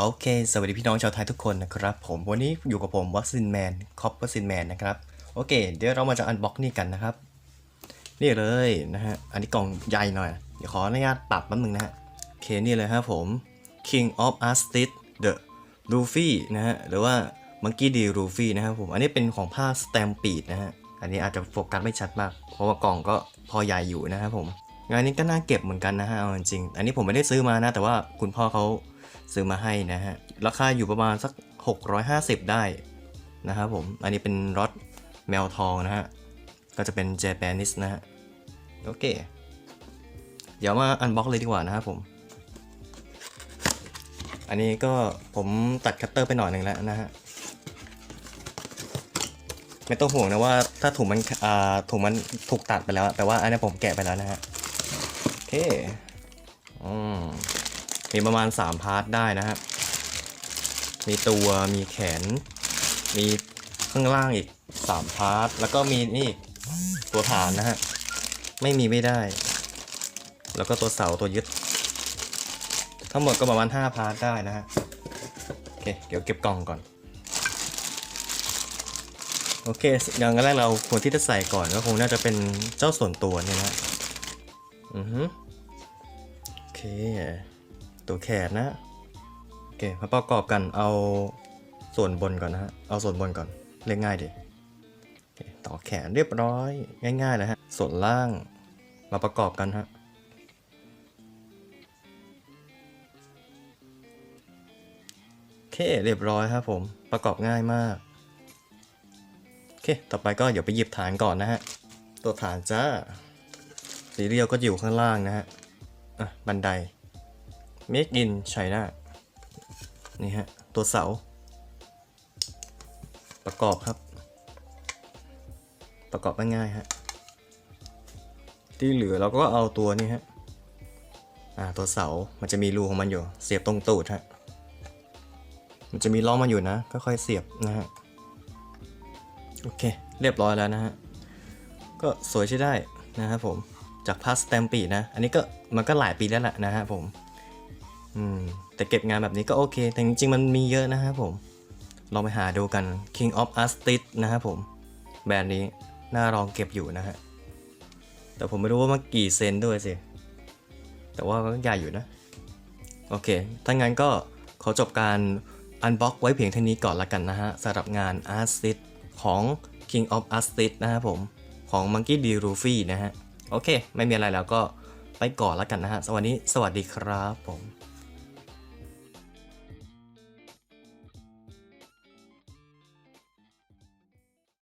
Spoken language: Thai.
โอเค สวัสดีพี่น้องชาวไทยทุกคนนะครับ ผมวันนี้อยู่กับผมวัคซินแมนคอปวัคซินแมนนะครับ โอเค เดี๋ยวเรามาจะอันบ็อกนี่กันนะครับ นี่เลยนะฮะ อันนี้กล่องใหญ่หน่อย เดี๋ยวขออนุญาตปรับแป๊บนึงนะฮะโอเคนี่เลยครับผม King of a s t i d The Luffy นะฮะ หรือว่า Monkey D Luffy นะครับผม อันนี้เป็นของภา Stampede นะฮะ อันนี้อาจจะโฟกัสไม่ชัดมาก เพราะว่ากล่องก็พอใหญ่อยู่นะครับผม งานนี้ก็น่าเก็บเหมือนกันนะฮะเอาจริงๆอันนี้ผมไม่ได้ซื้อมานะ แต่ว่าคุณพ่อเขา ซื้อมาให้นะฮะ ราคาอยู่ประมาณสัก 650 ได้นะครับผม อันนี้เป็นรถแมวทองนะฮะ ก็จะเป็น Japanese นะฮะ โอเค เดี๋ยวมาอันบ็อกเลยดีกว่านะครับผม อันนี้ก็ผมตัดคัตเตอร์ไปหน่อยหนึ่งแล้วนะฮะ ไม่ต้องห่วงนะว่าถ้าถุงมันอ่าถุงมันถูกตัดไปแล้ว แต่ว่าอันนี้ผมแกะไปแล้วนะฮะ โอเค อืม มีประมาณ 3 พาร์ทได้นะฮะมีตัวมีแขน มีข้างล่างอีก 3 พาร์ท แล้วก็มีนี่ตัวฐานนะฮะ ไม่มีไม่ได้ แล้วก็ตัวเสาตัวยึด ทั้งหมดก็ประมาณ 5 พาร์ทได้นะฮะ โอเค เดี๋ยวเก็บกล่องก่อนโอเคอย่างแรกเราควรที่จะใส่ก่อนก็คงน่าจะเป็นเจ้าส่วนตัวเนี่ยนะ อือฮึโอเค ตัวแขนนะโอเคมาประกอบกันเอาส่วนบนก่อนนะฮะเอาส่วนบนก่อนเรียกง่ายดีต่อแขนเรียบร้อยง่ายๆเลยฮะส่วนล่างมาประกอบกันฮะโอเคเรียบร้อยครับผมประกอบง่ายมากโอเคต่อไปก็เดี๋ยวไปหยิบฐานก่อนนะฮะตัวฐานจ้าสีเรียวก็อยู่ข้างล่างนะฮะอะบันได Make in China นี่ฮะ ตัวเสา ประกอบครับ ประกอบง่ายๆฮะ ที่เหลือเราก็เอาตัวนี้ฮะ อ่า ตัวเสา มันจะมีรูของมันอยู่ เสียบตรงตูดฮะ มันจะมีล้อมันอยู่นะ ค่อยๆเสียบนะฮะ โอเค เรียบร้อยแล้วนะฮะ ก็สวยใช้ได้นะครับผม จากพาสแตมปีนะ อันนี้ก็มันก็หลายปีแล้วแหละนะฮะผม อืมแต่เก็บงานแบบนี้ก็โอเค แต่จริงๆ มันมีเยอะนะครับผม ลองไปหาดูกัน King of a s t i d นะครับผม แบรนด์นี้ น่าลองเก็บอยู่นะฮะ แต่ผมไม่รู้ว่ามันกี่เซนด้วยสิ แต่ว่าก็ใหญ่อยู่นะ โอเค ถ้างั้นก็ขอจบการอันบ็อกไว้เพียงเท่านี้ก่อนละกันนะฮะสำหรับงาน a r t i s t ของ King of a r t i s t นะครับผม ของ Monkey D. Luffy นะฮะ โอเค ไม่มีอะไรแล้วก็ไปก่อนละกันนะฮะ สวัสดี สวัสดีครับผม